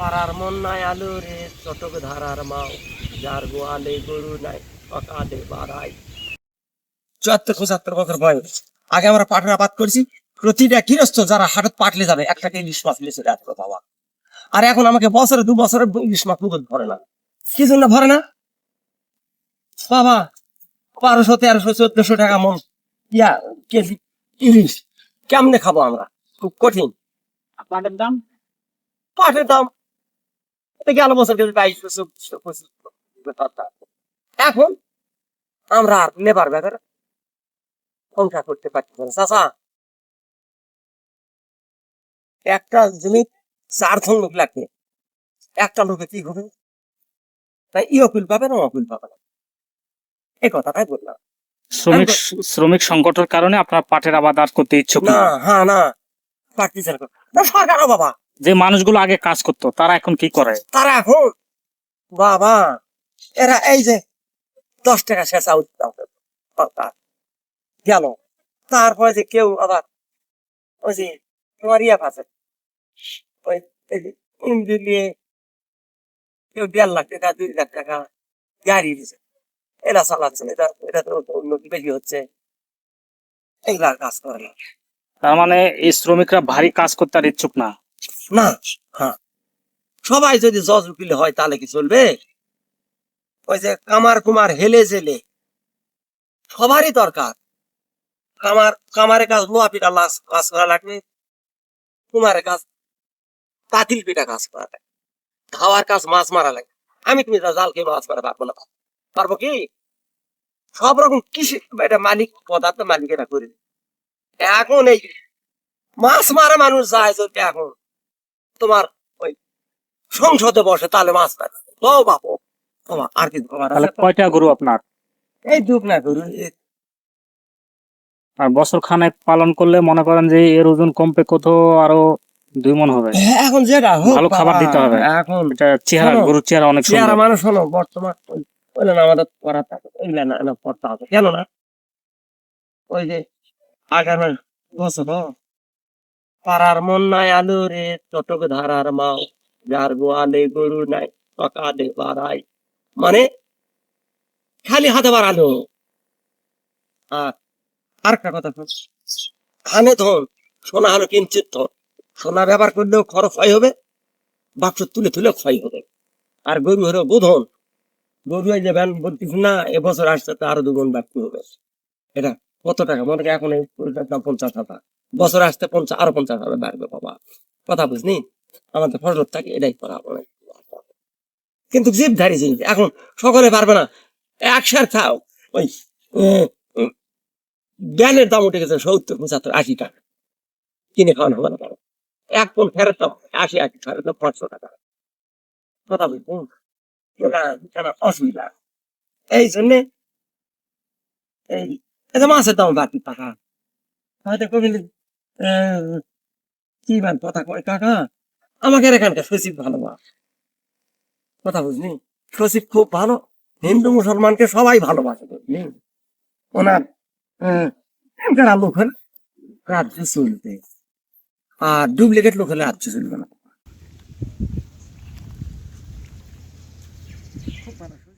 পাড়ার মন নাই আলু রে চটক ধারার মাও যার গোয়ালে গরু নাই সকালে বাড়াই। চুয়াত্তর পঁচাত্তর বছর বয়স। আগে আমরা পাটের আবাদ করছি প্রতিটা গৃহস্থ যারা হাটত পাটলে যাবে একটা করে ইলিশ মাছ লিখে রাখতো বাবা আর এখন আমাকে বছরে দু বছরে ইলিশ মাছ পুকুর ভরে না। কি জন্য ভরে না? বাবা বারোশো তেরোশো চোদ্দশো টাকা মন। ইয়া কেজি ইলিশ। কেমনে খাব আমরা? খুব কঠিন। পাটের দাম? পাটের দাম গেল বছর বাইশশো চব্বিশশো পঁচিশশো এখন আমরা আর ব্যাপারে সংখ্যা করতে পারছি না। চাচা একটা জমি চারজন লোক লাগবে। একটা লোকে কি হবে? তাই ই অকুল পাবে না অকুল পাবে না? এই কথাটাই বললাম। শ্রমিক শ্রমিক সংকটের কারণে আপনার পাটের আবাদ আর করতে ইচ্ছুক না। হ্যাঁ না না না সরকারও বাবা। যে মানুষগুলো আগে কাজ করতো তারা এখন কি করে? তারা এখন বাবা এরা এই যে দশ টাকা শেষ আউট গেল। তারপরে যে কেউ আবার ওই যে তোমার ইয়া আছে ওই ইঞ্জিন নিয়ে কেউ দেড় লাখ টাকা দুই লাখ টাকা গাড়ি দিছে। এরা চালাচ্ছে এটা এটা তো উন্নতি বেশি হচ্ছে। এইগুলা কাজ করে না। তার মানে এই শ্রমিকরা ভারী কাজ করতে আর ইচ্ছুক না। না হ্যাঁ। সবাই যদি জজ উকিলে হয় তাহলে কি চলবে? ওই যে কামার কুমার হেলে জেলে, সবারই দরকার। কামার, কামারের কাজ লোহা পিঠা লাস কাজ করা লাগবে। কুমারের কাজ পাতিল পিঠা কাজ করা লাগবে। খাওয়ার কাজ মাছ মারা লাগবে। আমি তুমি জাল খেয়ে মাছ মারা পারব না। পারব কি? সব রকম কৃষি, এটা মালিক পদার্থ মালিকেরা করে এখন এই মাছ মারা মানুষ যায় যদি এখন তোমার ওই সংসদে বসে তাহলে মাছ ও বাপু তোমার আর কি তাহলে কয়টা গরু আপনার? এই দুঃখ না করুন আর বছর খানেক পালন করলে মনে করেন যে এর ওজন কত আরও দুই মন হবে। এখন যেটা ভালো খাবার দিতে হবে। এখন এটা চেহারা গরুর চেহারা অনেক চেহারা মানুষ হলো বর্তমান আমাদের করা থাকে এগুলা না না করতে হবে। কেন না? ওই যে আগামী বছর পাড়ার মন নাই আলু রে চটক ধারার মাও। যার গোয়ালে গরু নাই সকালে বাড়াই মানে খালি হাতে বাড়ানো আর আরেকটা কথা শোন, খানে ধন সোনা হলো কিঞ্চিত ধন সোনা ব্যবহার করলেও খরচ ক্ষয় হবে বাক্স তুলে তুলে ক্ষয় হবে। আর গরু হলো বোধন। গরু যে ভ্যান বলতেছি না এবছর আসছে তো আরও দুগুণ বাড়তি হবে। এটা কত টাকা? মনে করি এখন পঞ্চাশ টাকা বছর আসতে পঞ্চাশ, আরও পঞ্চাশ টাকা বাড়বে বাবা। কথা বুঝনি আমাদের ফসল থাকে, এটাই করা হবে। কিন্তু জিপ ধারি জিনিস, এখন সকলে পারবে না। একসার খাও। ওই ব্যানের দাম উঠে গেছে সত্তর, পঁচাত্তর, আশি টাকা। কিনে খাওয়ানো হবে না এক পন ফেরত দাও, আশি আশি ফেরত দাও পাঁচশো টাকা। কথা এটা অসুবিধা? এই জন্যে এই এটা মাছের দাম বাড়তি টাকা হয়তো কবিল কি মান কথা কয় কাকা আমাকে এখানকার সচিব ভালো কথা বুঝলি সচিব খুব ভালো হিন্দু মুসলমানকে সবাই ভালোবাসে বুঝলি ওনার এখানকার লোক হলে রাজ্য চলবে আর ডুপ্লিকেট লোক হলে রাজ্য চলবে না